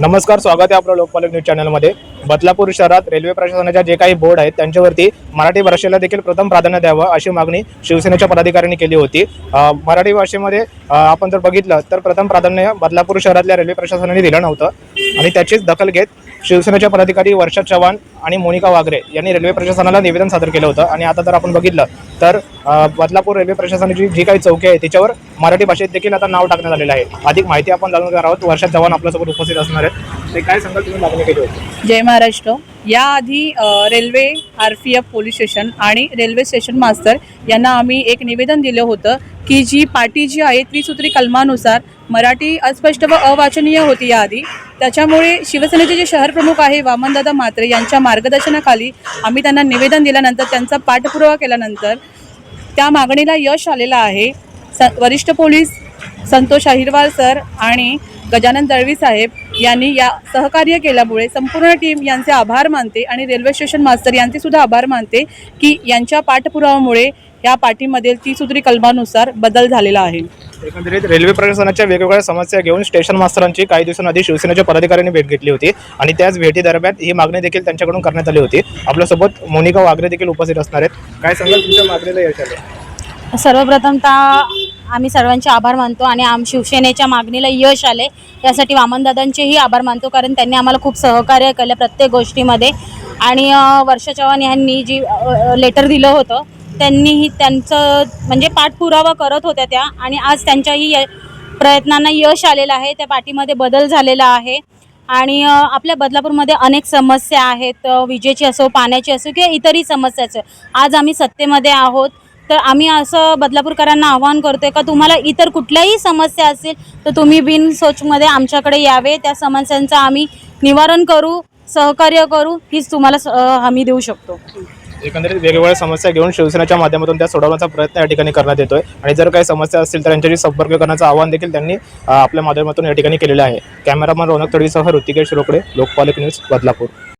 नमस्कार स्वागत आहे आपलं लोकपालक न्यूज चॅनलमध्ये. बदलापूर शहरात रेल्वे प्रशासनाच्या जे काही बोर्ड आहेत त्यांच्यावरती मराठी भाषेला देखील प्रथम प्राधान्य द्यावं अशी मागणी शिवसेनेच्या पदाधिकाऱ्यांनी केली होती. मराठी भाषेमध्ये आपण जर बघितलं तर प्रथम प्राधान्य बदलापूर शहरातल्या रेल्वे प्रशासनाने दिलं नव्हतं. आणि त्याचीच दखल घेत शिवसेनेच्या पदाधिकारी वर्षा चव्हाण आणि मोनिका वागरे यांनी रेल्वे प्रशासनाला निवेदन सादर केलं होतं. आणि आता जर आपण बघितलं तर बदलापूर रेल्वे प्रशासनाची जी काही चौकी आहे त्याच्यावर मराठी भाषेत देखील आता नाव टाकण्यात आलेलं आहे. अधिक माहिती आपण जाणून घेणार आहोत. वर्षात चव्हाण आपल्यासोबत उपस्थित असणार आहेत. ते काय सांगाल? तुम्ही मागणी केली होती. जय महाराष्ट्र. याआधी railway R P F police station आणि रेल्वे स्टेशन मास्तर यांना आम्ही एक निवेदन दिलं होतं की जी पाटी जी आहे त्रिसूत्री कलमानुसार मराठी अस्पष्ट व अवाचनीय होती याआधी. त्याच्यामुळे शिवसेनेचे जे शहर प्रमुख आहे वामनदादा म्हात्रे यांच्या मार्गदर्शनाखाली आम्ही त्यांना निवेदन दिल्यानंतर त्यांचा पाठपुरावा केल्यानंतर त्या मागणीला यश आलेलं आहे. स वरिष्ठ पोलीस संतोष अहिरवाल सर आणि गजानन दळवी साहेब यांनी या सहकार्य केल्यामुळे संपूर्ण टीम यांचे आभार मानते आणि रेल्वे स्टेशन मास्तर यांचे सुद्धा आभार मानते की यांच्या पाठपुराव्यामुळे या पाठीमधील तीसुत्री कलमानुसार बदल झालेला आहे. एकंदरीत रेल्वे प्रशासनाच्या वेगवेगळ्या समस्या घेऊन स्टेशन मास्टरांची काही दिवसांआधी शिवसेनेच्या पदाधिकाऱ्यांनी भेट घेतली होती आणि त्याच भेटीदरम्यान ही मागणी देखील त्यांच्याकडून करण्यात आली होती. आपल्यासोबत मोनिका वागरे देखील उपस्थित असणार आहेत. काय सांगाल तुमच्या मागणीला यश आले? सर्वप्रथमतः आम्ही सर्वांचे आभार मानतो आणि आम शिवसेनेच्या मागणीला यश आले. यासाठी वामनदादांचेही आभार मानतो कारण त्यांनी आम्हाला खूप सहकार्य केलं प्रत्येक गोष्टीमध्ये. आणि वर्षा चव्हाण यांनी जी लेटर दिलं होतं त्यांनीही त्यांचं म्हणजे पाठपुरावा करत होत्या त्या आणि आज त्यांच्याही य- प्रयत्नांना यश आलेलं आहे. त्या पाठीमध्ये बदल झालेला आहे. आणि आपल्या बदलापूरमध्ये अनेक समस्या आहेत. विजेची असो पाण्याची असो किंवा इतरही समस्या असो आज आम्ही सत्तेमध्ये आहोत. तर आम्ही असं बदलापूरकरांना आवाहन आहे का तुम्हाला इतर कुठल्याही समस्या असतील तर तुम्ही बिन सोचमध्ये आमच्याकडे यावे. त्या समस्यांचं आम्ही निवारण करू सहकार्य करू. हीच तुम्हाला स- हमी देऊ शकतो. एकंदरीत वेगवेगळ्या समस्या घेऊन शिवसेनेच्या माध्यमातून त्या सोडवण्याचा प्रयत्न या ठिकाणी करण्यात येतोय. आणि जर काही समस्या असतील तर त्यांच्याशी संपर्क करण्याचं आवाहन देखील त्यांनी आपल्या माध्यमातून या ठिकाणी केलेलं आहे. कॅमेरामन रौनक तडीसह ऋतिकेश रोकडे लोकपालक न्यूज बदलापूर.